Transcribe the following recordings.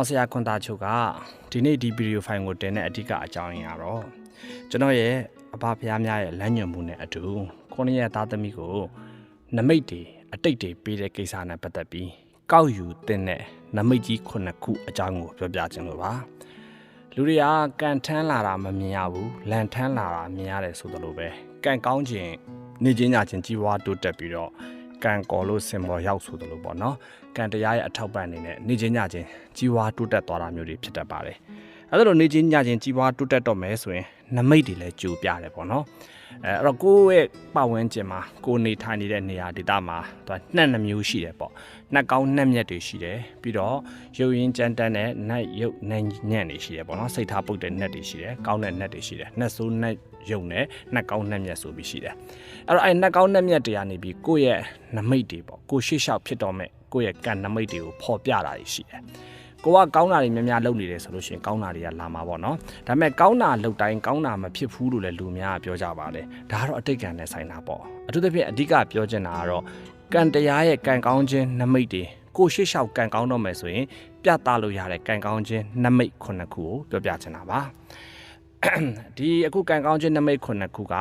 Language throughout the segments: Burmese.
တော်ဆရာခွန်သားချုပ်ကဒီနေ့ဒီဗီဒီယိုဖိုင်ကိုတင်တဲ့အဓိကအကြောင်းရင်းကတော့ကျွန်တော်ရဲ့အဘဖျားများရဲ့လမ်းညွှန်မှုနဲ့အတူခုနှစ်ရက်သားသမီးကိုနမိတ်တွေအတိတ်တွေပေးတဲ့ကိစ္စနဲ့ပတ်သက်ပြီးကောက်ယူတင်တဲ့နမိတ်ကြီးခုနှစ်ခုအကြောင်းကိုပြောပြခြင်းလို့ပါလူတွေကကန်ထမ်းလာတာမမြင်ရဘူးလန်ထမ်းလာတာမြင်ရတယ်ဆိုသလိုပဲကန်ကောင်းခြင်းနေချင်းညချင်းကြီးဝါတိုးတက်ပြီးတော့ ကံကော်လို့စင်ပေါ်ရောက်ဆိုသလိုပေါ့နော်ကံတရားရဲ့အထောက်ပံ့အနေနဲ့နေချင်းညချင်းကြီးဝါတိုးတက်သွားတာမျိုးတွေဖြစ်တတ်ပါတယ် အဲဒါလိုနေချင်းညချင်းကြီးဝါတိုးတက်တော့မယ်ဆိုရင်နမိတ်တွေလည်းကြိုပြတယ်ပေါ့နော်အဲအဲ့တော့ကိုယ့်ရဲ့ပတ်ဝန်းကျင်မှာကိုယ်နေထိုင်နေတဲ့နေရာဒေသမှာသူကနှက်နှမျိုးရှိတယ်ပေါ့နှက်ကောင်းနှက်မြက်တွေရှိတယ်ပြီးတော့ရုပ်ရင်းကြမ်းတမ်းတဲ့နှက်ရုပ်နှက်ညံ့တွေရှိတယ်ပေါ့နော်စိတ်ထားပုတ်တဲ့နှက်တွေရှိတယ်ကောင်းတဲ့နှက်တွေရှိတယ်နှက်ဆိုးနှက်ရုပ်နဲ့နှက်ကောင်းနှက်မြက်ဆိုပြီးရှိတယ်အဲ့တော့အဲ့နှက်ကောင်းနှက်မြက်တွေကနေပြီးကိုယ့်ရဲ့နမိတ်တွေပေါ့ကိုယ်ရှေ့လျှောက်ဖြစ်တော့မဲ့ကိုယ့်ရဲ့ကံနမိတ်တွေကိုဖော်ပြတာတွေရှိတယ် ကိုကကောင်းတာတွေများများလုပ်နေတယ်ဆိုလို့ရှိရင်ကောင်းတာတွေကလာမှာပေါ့နော်ဒါပေမဲ့ကောင်းတာလုပ်တိုင်းကောင်းတာမဖြစ်ဘူးလို့လည်းလူများကပြောကြပါတယ်ဒါကတော့အတိတ်ကံနဲ့ဆိုင်တာပေါ့အထူးသဖြင့်အဓိကပြောချင်တာကတော့ကံတရားရဲ့ကံကောင်းခြင်းနမိတ်တွေကိုရှေ့လျှောက်ကံကောင်းတော့မယ်ဆိုရင်ပြသလို့ရတဲ့ကံကောင်းခြင်းနမိတ်ခုနှစ်ခုကိုပြောပြချင်တာပါ ဒီအခုကံကောင်းခြင်းနမိတ်ခုနှစ်ခုက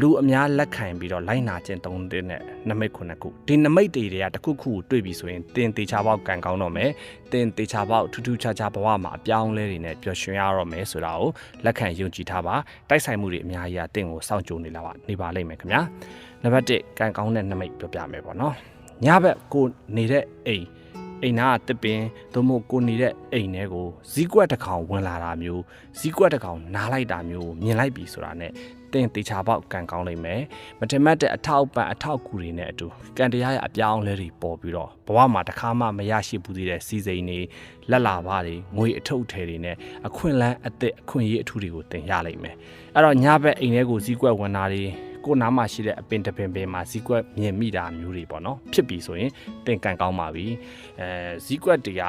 လူအများလက်ခံပြီးတော့လိုက်နာခြင်းသုံးတဲ့နမိတ်ခုနှစ်ခုဒီနမိတ်တွေတွေကတစ်ခုခုကိုတွေ့ပြီဆိုရင်တင်တေချာပေါက်ကံကောင်းတော့မယ်တင်တေချာပေါက်ထူးထူးခြားခြားဘဝမှာအပြောင်းလဲတွေနဲ့ပျော်ရွှင်ရတော့မယ်ဆိုတာကိုလက်ခံယုံကြည်ထားပါတိုက်ဆိုင်မှုတွေအများကြီးအတင်ကိုစောင့်ကြိုနေလာပါနေပါလိမ့်မယ်ခင်ဗျာနံပါတ်1ကံကောင်းတဲ့နမိတ်ပြောပြမယ်ပေါ့နော်ညဘက်ကိုနေတဲ့အိမ် အိမ်နာကတစ်ပင်သို့မဟုတ်ကိုနေတဲ့အိမ်ထဲကိုဇီးကွက်တစ်ကောင်ဝင်လာတာမျိုးဇီးကွက်တစ်ကောင်နားလိုက်တာမျိုးမြင်လိုက်ပြီဆိုတာနဲ့တင်တေချာပေါက်ကံကောင်းလိမ့်မယ်မထင်မှတ်တဲ့အထောက်ပံ့အထောက်ကူတွေနဲ့အတူကံတရားရဲ့အပြောင်းအလဲတွေပေါ်ပြီးတော့ဘဝမှာတစ်ခါမှမရရှိဘူးသေးတဲ့စီစိန်တွေလက်လာပါတွေငွေအထုပ်ထဲတွေနဲ့အခွင့်အလန်းအသစ်အခွင့်အရေးအထူးတွေကိုတင်ရလိမ့်မယ်အဲ့တော့ညဘက်အိမ်ထဲကိုဇီးကွက်ဝင်တာတွေ ကိုနားမှာရှိတဲ့အပင်တပင်ပင်မှာဇီးကွက်မြင်မိတာမျိုးတွေပေါ့နော်ဖြစ်ပြီဆိုရင်တင်ကန်ကောင်းပါပြီအဲဇီးကွက်တွေက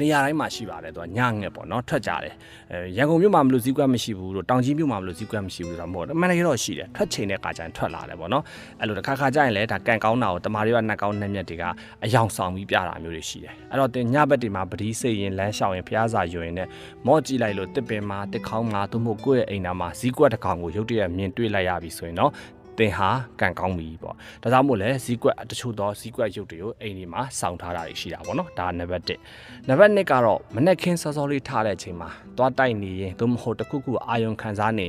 နေရာတိုင်းမှာရှိပါတယ်သူကညငှက်ပေါ့နော်ထွက်ကြတယ်အဲရန်ကုန်မြို့မှာမလို့ဇီးကွက်မရှိဘူးလို့တောင်ကြီးမြို့မှာမလို့ဇီးကွက်မရှိဘူးတော့မဟုတ်ဘူးအမှန်တကယ်တော့ရှိတယ်ထွက်ချိန်တဲ့အခါကျရင်ထွက်လာတယ်ပေါ့နော်အဲ့လိုတစ်ခါခါကျရင်လည်းဒါကန်ကောင်းတာကိုတမာတွေကနှက်ကောင်းနှက်မြက်တွေကအယောင်ဆောင်ပြီးပြတာမျိုးတွေရှိတယ်အဲ့တော့တင်ညဘက်တွေမှာပတိစိတ်ရင်လမ်းလျှောက်ရင်ဖျားစာယွင်နဲ့မော့ကြည့်လိုက်လို့တစ်ပင်မှာတစ်ခေါင်းမှာသို့မဟုတ်ကိုယ့်ရဲ့အိမ်သားမှာဇီးကွက်တစ်ကောင်ကိုရုတ်တရက်မြင်တွေ့လိုက်ရပြီဆိုရင်တော့ တင်ဟာကံကောင်းပြီပေါ့ဒါကြောင့်မို့လဲဇီးကွက်တချို့သောဇီးကွက်ရုပ်တွေကိုအိမ်ဒီမှာစောင့်ထားတာရှိတာပေါ့နော်ဒါနံပါတ်1နံပါတ်2ကတော့မနေ့ခင်းစောစောလေးထားတဲ့အချိန်မှာသွားတိုက်နေရင်သို့မဟုတ်တစ်ခုခုအာယုံခံစားနေ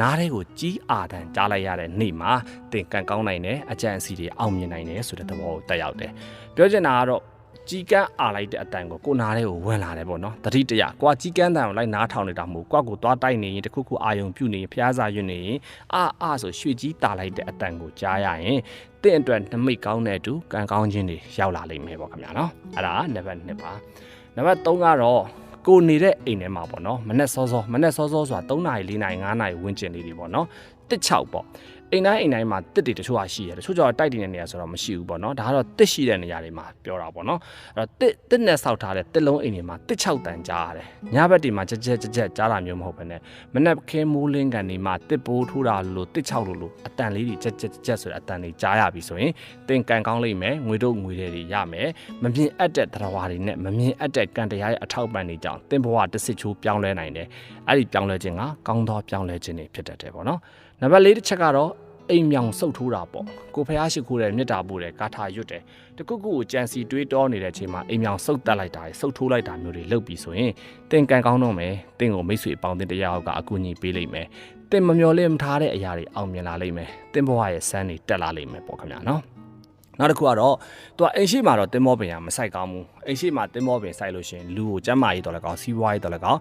နားတွေကိုကြီးအာတန်ကြားလိုက်ရတဲ့နေ့မှာတင်ကံကောင်းနိုင်တယ်အကြံအစီတွေအောင်မြင်နိုင်တယ်ဆိုတဲ့သဘောကိုတက်ရောက်တယ်ပြောချင်တာကတော့ ကြီးကန်းအားလိုက်တဲ့အတန်ကိုကိုနားလေးကိုဝင်လာတယ်ပေါ့နော်တတိတရကွာကြီးကန်းတန်ကိုလိုက်နားထောင်နေတာမဟုတ်ကွာကိုသွားတိုက်နေရင်တခုခုအာယုံပြုတ်နေရင်ဖျားစာရွတ်နေရင်အာအာဆိုရွှေကြီးတာလိုက်တဲ့အတန်ကိုကြားရရင်တင့်အတွက်နှမိတ်ကောင်းတဲ့အတူကံကောင်းခြင်းတွေရောက်လာလိမ့်မယ်ပေါ့ခင်ဗျာနော်အဲ့ဒါနံပါတ်1ပါနံပါတ်3ကတော့ကိုနေတဲ့အိမ်ထဲမှာပေါ့နော်မနေ့စောစောမနေ့စောစောဆိုတာ3နာရီ4နာရီ5နာရီဝန်းကျင်လေးတွေပေါ့နော်တစ်6ပေါ့ အိမ်တိုင်းအိမ်တိုင်းမှာတစ်တွေတချို့ဟာရှိရတယ်တချို့ကျတော့တိုက်တည်တဲ့နေရာဆိုတော့မရှိဘူးပေါ့နော်ဒါကတော့တစ်ရှိတဲ့နေရာတွေမှာပြောတာပေါ့နော်အဲ့တော့တစ်တစ်နဲ့ဆောက်ထားတဲ့တစ်လုံးအိမ်တွေမှာတစ်6တန်ကြားရတယ်ညဘက်တွေမှာကြက်ကြက်ကြက်ကြက်ကြားတာမျိုးမဟုတ်ဘဲနဲ့မနေ့ခင်းမိုးလင်းကန်တွေမှာတစ်ပိုးထိုးတာလို့တစ်6လို့လို့အတန်လေးတွေကြက်ကြက်ကြက်ဆိုတဲ့အတန်တွေကြားရပြီဆိုရင်တင်ကန်ကောင်းလိမ့်မယ်ငွေတို့ငွေတွေရမယ်မမြင်အပ်တဲ့တရားတွေနဲ့မမြင်အပ်တဲ့ကံတရားရဲ့အထောက်ပံ့တွေကြောင့်တင်ဘဝတစ်စစ်ချိုးပြောင်းလဲနိုင်တယ်အဲ့ဒီပြောင်းလဲခြင်းကကောင်းသောပြောင်းလဲခြင်းတွေဖြစ်တတ်တယ်ပေါ့နော်နံပါတ်၄တစ်ချက်ကတော့ အိမ်မြောင်စုပ်ထိုးတာပေါ့ကိုဖះရှိခိုးတယ်မြစ်တာပို့တယ်ကာထာရွတ်တယ်တကုတ်ကုကိုကြံစီတွေးတောနေတဲ့အချိန်မှာအိမ်မြောင်စုပ်တက်လိုက်တာစုပ်ထိုးလိုက်တာမျိုးတွေလုပ်ပြီးဆိုရင်တင်ကန်ကောင်းတော့မယ်တင်ကိုမိတ်ဆွေအပေါင်းတင်တရားကအကူအညီပေးလိမ့်မယ်တင်မမျော်လင့်မထားတဲ့အရာတွေအောင်မြင်လာလိမ့်မယ်တင်ဘဝရဲ့စမ်းတွေတက်လာလိမ့်မယ်ပေါ့ခင်ဗျာနော်နောက်တစ်ခုကတော့သူကအိမ်ရှိမှာတော့တင်မောပင်ကမဆိုင်ကောင်းဘူးအိမ်ရှိမှာတင်မောပင်ဆိုင်လို့ရှိရင်လူကိုကျမ်းမာရေးတော်လည်းကောင်းစီးပွားရေးတော်လည်းကောင်း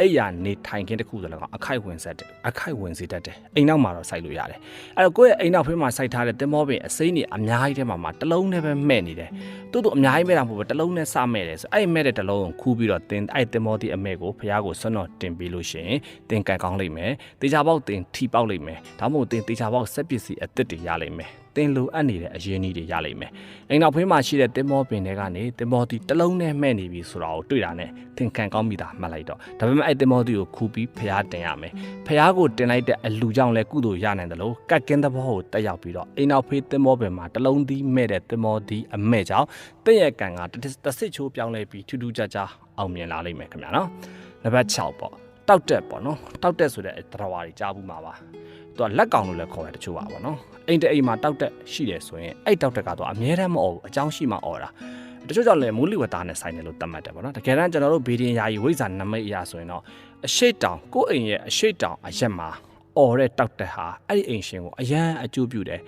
အိယာနေထိုင်ခင်းတစ်ခုတော်လည်းကောင်းအခိုက်ဝင်ဆက်တယ်အခိုက်ဝင်စေတတ်တယ်အိမ်နောက်မှာတော့ဆိုင်လို့ရတယ်အဲ့တော့ကိုယ့်ရဲ့အိမ်နောက်ဖေးမှာစိုက်ထားတဲ့တင်မောပင်အစိမ်းတွေအများကြီးထဲမှာမှာတစ်လုံးနဲ့ပဲမဲ့နေတယ်တိုးတိုးအများကြီးမဲ့တာမဟုတ်ဘူးတစ်လုံးနဲ့စမဲ့တယ်ဆိုအဲ့မဲ့တဲ့တစ်လုံးကိုခူးပြီးတော့တင်အဲ့တင်မောဒီအမဲ့ကိုဖះကိုဆွမ်းတော်တင်ပေးလို့ရှိရင်တင်ကန်ကောင်းလိမ့်မယ်တေချာပေါက်တင်ထီပေါက်လိမ့်မယ်ဒါမှမဟုတ်တင်တေချာပေါက်ဆက်ပစ္စည်းအသစ်တွေရလိမ့်မယ်တင်လိုအပ်နေတဲ့အရင်းအနှီးတွေရလိမ့်မယ်။အိမ်နောက်ဖေးမှာရှိတဲ့တင်မောပင်တွေကနေတင်မောတီတစ်လုံးနဲ့မှဲ့နေပြီဆိုတာကိုတွေ့တာနဲ့သင်ခံကောင်းမိတာမှတ်လိုက်တော့ဒါပေမဲ့အဲ့တင်မောသီကိုခူပြီးဖျားတင်ရမယ်ဖျားကိုတင်လိုက်တဲ့အလူကြောင့်လည်းကုသိုလ်ရနိုင်တယ်လို့ကတ်ကင်းသဘောကိုတက်ရောက်ပြီးတော့အိမ်နောက်ဖေးတင်မောပင်မှာတစ်လုံးသီးမဲ့တဲ့တင်မောသီးအမဲ့ကြောင့်တင့်ရဲ့ကံကတစ်စစ်ချိုးပြောင်းလဲပြီးထူးထူးခြားခြားအောင်မြင်လာလိမ့်မယ်ခင်ဗျာနော်နံပါတ်6ပေါ့တောက်တက်ပေါ့နော်တောက်တက်ဆိုတဲ့သရဝါတွေကြားဘူးမှာပါသူကလက်ကောင်လို့လည်းခေါ်တယ်တချို့ပါပေါ့နော်အိမ်တအိမ်မှာတောက်တက်ရှိတယ်ဆိုရင်အဲ့တောက်တက်ကတော့အများတမ်းမဟုတ်ဘူးအကြောင်းရှိမှអော်တာ တချို့ကြောင့်လည်းမူလဝတ္တနဲ့ဆိုင်တယ်လို့သတ်မှတ်တယ်ပေါ့နော်တကယ်တမ်းကျွန်တော်တို့ဗီဒီယံယာယီဝိဇာနမိတ်အရာဆိုရင်တော့အရှိတောင်ကိုယ့်အိမ်ရဲ့အရှိတောင်အရက်မှာအော်တဲ့တောက်တက်ဟာအဲ့ဒီအိမ်ရှင်ကိုအရန်အကျိုးပြုတယ်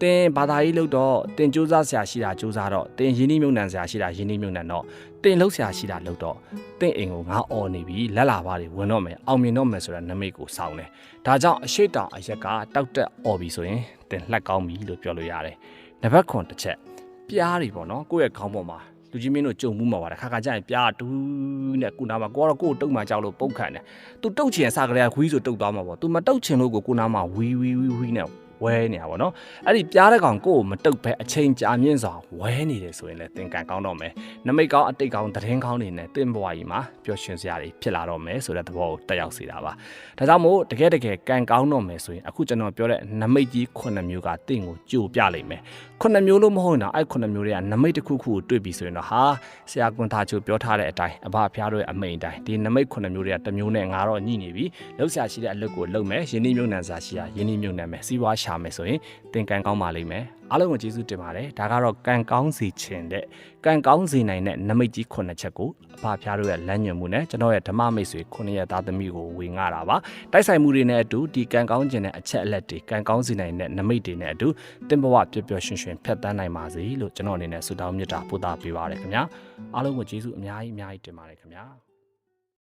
တင်ဘာသာရေးလို့တော့တင်ကြိုးစားဆရာရှိတာကြိုးစားတော့တင်ယင်းနှမြုံနံဆရာရှိတာယင်းနှမြုံနံတော့တင်လှုပ်ဆရာရှိတာလှုပ်တော့တင်အိမ်ကိုငါအော်နေပြီလက်လာပါတွေဝင်တော့မယ်အောင်မြင်တော့မယ်ဆိုတဲ့နမိတ်ကိုစောင်းတယ်ဒါကြောင့်အရှိတောင်အရက်ကတောက်တက်အော်ပြီဆိုရင်တင်လှက်ကောင်းပြီလို့ပြောလို့ရတယ်နံပါတ်9တစ်ချက် ပြားတွေပေါ့နော်ကိုယ့်ရဲ့ခေါင်းပေါ်မှာလူကြီးမင်းတို့ကြုံမှုမှာပါတခါခါကျရင်ပြားတူးနဲ့ကုနာမှာကိုကတော့ကိုယ်တုတ်မှကြောက်လို့ပုတ်ခံတယ်သူတုတ်ချင်စကားလေးခွီးဆိုတုတ်သွားမှာပေါ့သူမတုတ်ချင်လို့ကိုကုနာမှာဝီဝီဝီဝီနဲ့ ဝဲနေတာပေါ့နော်အဲ့ဒီပြားတဲ့ကောင်ကိုယ်ကိုမတုတ်ပဲအချိန်ကြာမြင့်စွာဝဲနေတယ်ဆိုရင်လည်းသင်ကန်ကောင်းတော့မယ်နမိတ်ကောင်းအတိတ်ကောင်းသတင်းကောင်းတွေနဲ့သင်ဘဝကြီးမှာပျော်ရွှင်စရာတွေဖြစ်လာတော့မယ်ဆိုတဲ့သဘောကိုတက်ရောက်စေတာပါဒါကြောင့်မို့တကယ်တကယ်ကန်ကောင်းတော့မယ်ဆိုရင်အခုကျွန်တော်ပြောတဲ့နမိတ်ကြီး9မျိုးကသင်ကိုကြိုပြလိမ့်မယ်9မျိုးလို့မဟုတ်ရင်တော့အဲ့9မျိုးတွေကနမိတ်တစ်ခုခုကိုတွေ့ပြီဆိုရင်တော့ဟာဆရာကွန်သားချိုပြောထားတဲ့အတိုင်းအဘဖျားတို့ရဲ့အမိန်အတိုင်းဒီနမိတ်9မျိုးတွေကတစ်မျိုးနဲ့ငါတော့ညှိနေပြီလောက်ဆရာရှိတဲ့အလုပ်ကိုလုပ်မယ်ယင်းနှိမ့်မြုံနှံစာရှိတာယင်းနှိမ့်မြုံနှံမယ်စီးပွားရှာမယ်ဆိုရင်သင်ကန်ကောင်းပါလိမ့်မယ်အားလုံးကိုကျေးဇူးတင်ပါတယ်ဒါကတော့ကန်ကောင်းစီခြင်းတဲ့ကန်ကောင်းစီနိုင်တဲ့နမိတ်ကြီး9ချက်ကိုအဖဖျားတို့ရဲ့လမ်းညွှန်မှုနဲ့ကျွန်တော်ရဲ့ဓမ္မမိတ်ဆွေ9ရက်သားသမီးကိုဝေငှတာပါတိုက်ဆိုင်မှုတွေနဲ့အတူဒီကန်ကောင်းခြင်းတဲ့အချက်အလက်တွေကန်ကောင်းစီနိုင်တဲ့နမိတ်တွေနဲ့အတူတင်ဘဝပျော်ပျော်ရွှင်ရွှင်ဖြတ်သန်းနိုင်ပါစေလို့ကျွန်တော်အနေနဲ့ဆုတောင်းမေတ္တာပို့သပေးပါရခင်ဗျာအားလုံးကိုကျေးဇူးအများကြီးအများကြီးတင်ပါတယ်ခင်ဗျာ